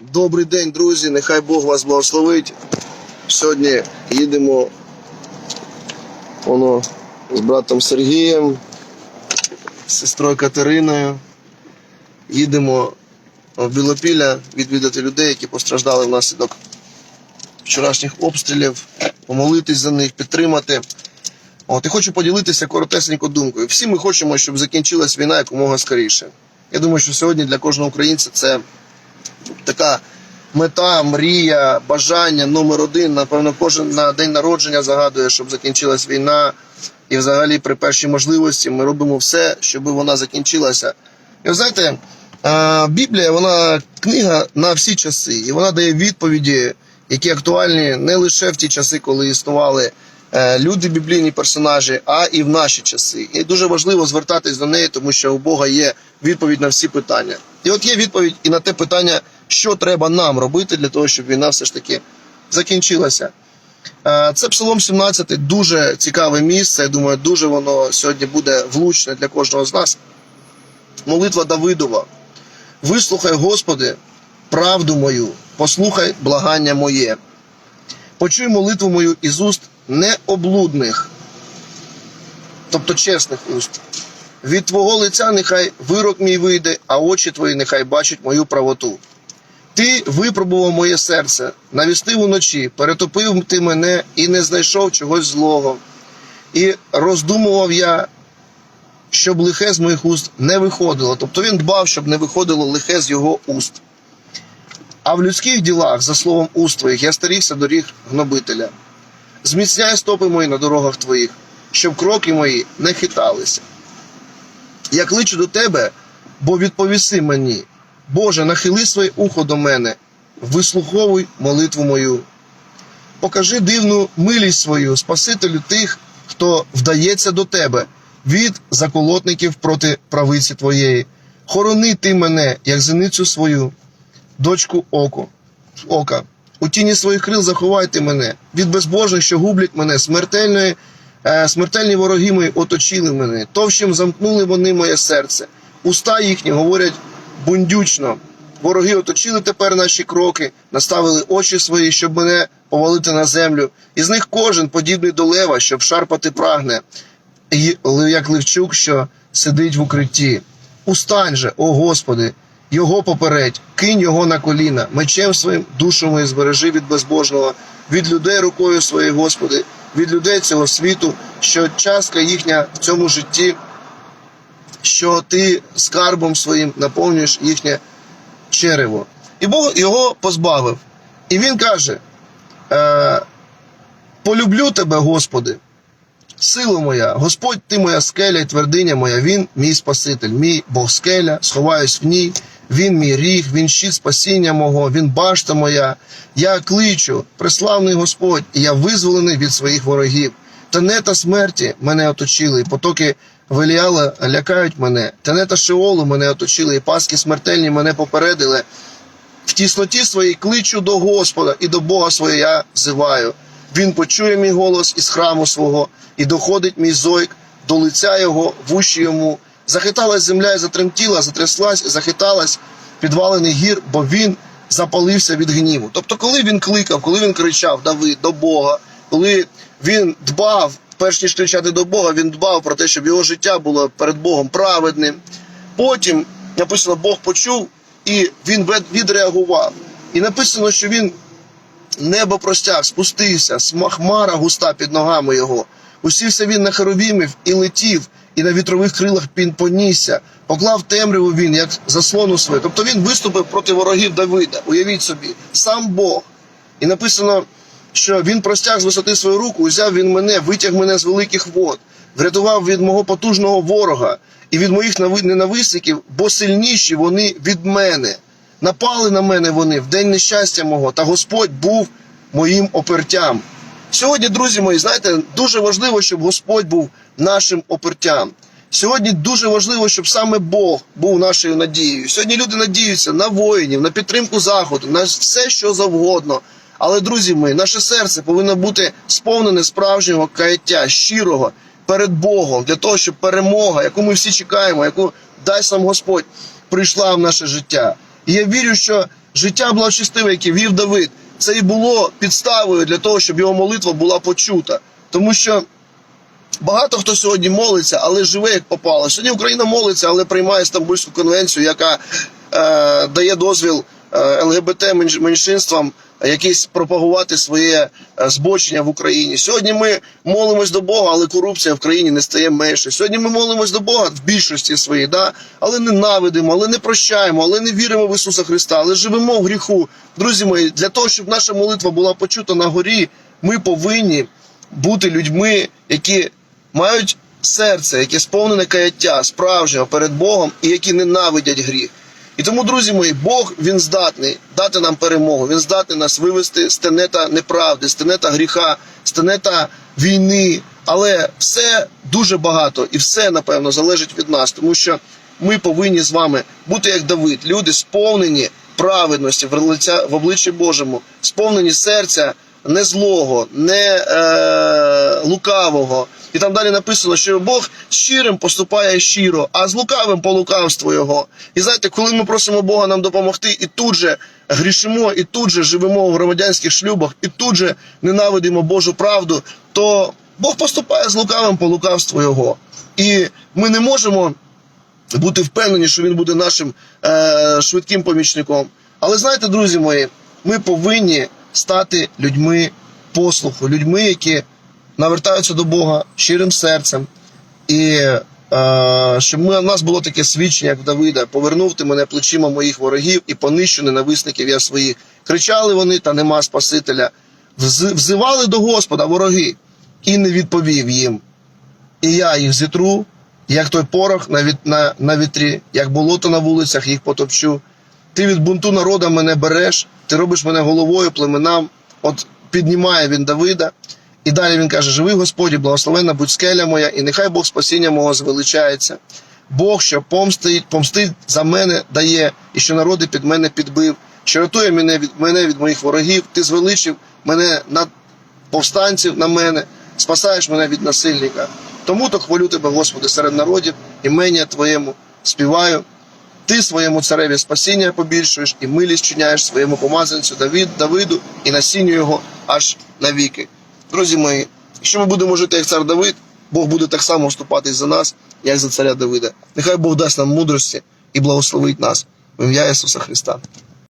Добрий день, друзі. Нехай Бог вас благословить. Сьогодні їдемо воно, з братом Сергієм, з сестрою Катериною. Їдемо в Білопілля відвідати людей, які постраждали внаслідок вчорашніх обстрілів, помолитись за них, підтримати. От і хочу поділитися коротесенько думкою. Всі ми хочемо, щоб закінчилась війна якомога скоріше. Я думаю, що сьогодні для кожного українця це така мета, мрія, бажання номер один. Напевно, кожен на день народження загадує, щоб закінчилась війна. І взагалі при першій можливості ми робимо все, щоб вона закінчилася. І ви знаєте, Біблія вона книга на всі часи, і вона дає відповіді, які актуальні не лише в ті часи, коли існували е, люди, біблійні персонажі, а і в наші часи. І дуже важливо звертатись до неї, тому що у Бога є відповідь на всі питання. І от є відповідь і на те питання, що треба нам робити для того, щоб війна все ж таки закінчилася. Е, Це Псалом 17, дуже цікаве місце. Я думаю, дуже воно сьогодні буде влучне для кожного з нас. Молитва Давидова. Вислухай, Господи, правду мою, послухай благання моє. Почуй молитву мою із уст необлудних, тобто чесних уст. Від Твого лиця нехай вирок мій вийде, а очі твої нехай бачать мою правоту. Ти випробував моє серце, навістив уночі, перетопив ти мене і не знайшов чогось злого. І роздумував я, щоб лихе з моїх уст не виходило. Тобто він дбав, щоб не виходило лихе з його уст. А в людських ділах, за словом уст твоїх, я старівся доріг гнобителя. Зміцняй стопи мої на дорогах твоїх, щоб кроки мої не хиталися. Я кличу до тебе, бо відповіси мені. Боже, нахили своє ухо до мене, вислуховуй молитву мою. Покажи дивну милість свою, Спасителю тих, хто вдається до тебе від заколотників проти правиці твоєї. Хорони ти мене, як зеницю свою, дочку оку, ока. У тіні своїх крил заховайте мене від безбожних, що гублять мене, смертельної, е, смертельні вороги мої оточили мене, товщим замкнули вони моє серце. Уста їхні говорять бундючно. Вороги оточили тепер наші кроки, наставили очі свої, щоб мене повалити на землю. Із них кожен подібний до лева, щоб шарпати прагне, і як Левчук, що сидить в укритті. Устань же, о Господи, його попередь, кинь його на коліна, мечем своїм душу мою збережи від безбожного, від людей рукою своєю, Господи, від людей цього світу, що частка їхня в цьому житті, що ти скарбом своїм наповнюєш їхнє черево. І Бог його позбавив. І він каже: е, полюблю тебе, Господи, сила моя, Господь, ти моя скеля і твердиня моя, Він мій Спаситель, мій Бог скеля, сховаюсь в ній, Він мій ріг, Він щит спасіння мого, Він башта моя. Я кличу, преславний Господь, і я визволений від своїх ворогів. Тенета смерті мене оточили, і потоки Веліала лякають мене. Тенета Шеолу мене оточили, і паски смертельні мене попередили. В тісноті своїй кличу до Господа і до Бога своє я зиваю. Він почує мій голос із храму свого, і доходить мій зойк до лиця його, в уші йому. Захиталась земля і затремтіла, затряслась, захиталась підвалений гір, бо він запалився від гніву. Тобто, коли він кликав, коли він кричав Давид до Бога, коли він дбав, перш ніж кричати до Бога, він дбав про те, щоб його життя було перед Богом праведним. Потім написано, Бог почув і він відреагував. І написано, що він небо простяг, спустився, хмара густа під ногами його. Усівся він на херовімів і летів, і на вітрових крилах він понісся, поклав темряву він, як заслону свою. Тобто він виступив проти ворогів Давида. Уявіть собі, сам Бог. І написано, що він простяг з висоти свою руку, узяв він мене, витяг мене з великих вод, врятував від мого потужного ворога і від моїх нави- ненависників, бо сильніші вони від мене. Напали на мене вони в день нещастя мого, та Господь був моїм опертям. Сьогодні, друзі мої, знаєте, дуже важливо, щоб Господь був нашим опертям. Сьогодні дуже важливо, щоб саме Бог був нашою надією. Сьогодні люди надіються на воїнів, на підтримку заходу, на все, що завгодно. Але, друзі мої, наше серце повинно бути сповнене справжнього каяття, щирого перед Богом, для того, щоб перемога, яку ми всі чекаємо, яку дасть нам Господь, прийшла в наше життя. І я вірю, що життя благочестиве, яке вів Давид, це і було підставою для того, щоб його молитва була почута. Тому що багато хто сьогодні молиться, але живе як попало. Сьогодні Україна молиться, але приймає Стамбульську конвенцію, яка е, дає дозвіл ЛГБТ менш- меншинствам якісь пропагувати своє е, збочення в Україні. Сьогодні ми молимось до Бога, але корупція в країні не стає менше. Сьогодні ми молимось до Бога в більшості своїй, да? але ненавидимо, але не прощаємо, але не віримо в Ісуса Христа, але живемо в гріху. Друзі мої, для того, щоб наша молитва була почута на горі, ми повинні бути людьми, які мають серце, яке сповнене каяття справжнього перед Богом і які ненавидять гріх. І тому, друзі мої, Бог він здатний дати нам перемогу. Він здатний нас вивести з тенета неправди, з тенета гріха, з тенета війни. Але все дуже багато і все, напевно, залежить від нас, тому що ми повинні з вами бути як Давид, люди сповнені праведності в лиця- в обличчі Божому, сповнені серця не злого, не е, лукавого. І там далі написано, що Бог щирим поступає щиро, а з лукавим по лукавству його. І знаєте, коли ми просимо Бога нам допомогти, і тут же грішимо, і тут же живемо в громадянських шлюбах, і тут же ненавидимо Божу правду, то Бог поступає з лукавим по лукавству його. І ми не можемо бути впевнені, що він буде нашим е, швидким помічником. Але знаєте, друзі мої, ми повинні стати людьми послуху, людьми, які навертаються до Бога щирим серцем. І е, щоб ми, у нас було таке свідчення, як в Давида, повернув ти мене плечима моїх ворогів і понищу ненависників я своїх. Кричали вони, та нема Спасителя. Взивали до Господа вороги, і не відповів їм. І я їх зітру, як той порох на, віт, на, на вітрі, як болото на вулицях їх потопчу. Ти від бунту народа мене береш, ти робиш мене головою племенам. От піднімає він Давида. І далі він каже: Живи Господі, благословенна будь скеля моя, і нехай Бог спасіння мого звеличається. Бог, що помстить, помстить за мене дає, і що народи під мене підбив, що рятує мене від мене від моїх ворогів, ти звеличив мене над повстанців на мене, спасаєш мене від насильника. Тому то хвалю тебе, Господи, серед народів, імення Твоєму співаю. Ти своєму цареві спасіння побільшуєш і милість чиняєш своєму помазанцю Давид, Давиду і насінню його аж навіки. Друзі мої, якщо ми будемо жити як цар Давид, Бог буде так само вступатись за нас, як за царя Давида. Нехай Бог дасть нам мудрості і благословить нас в ім'я Ісуса Христа.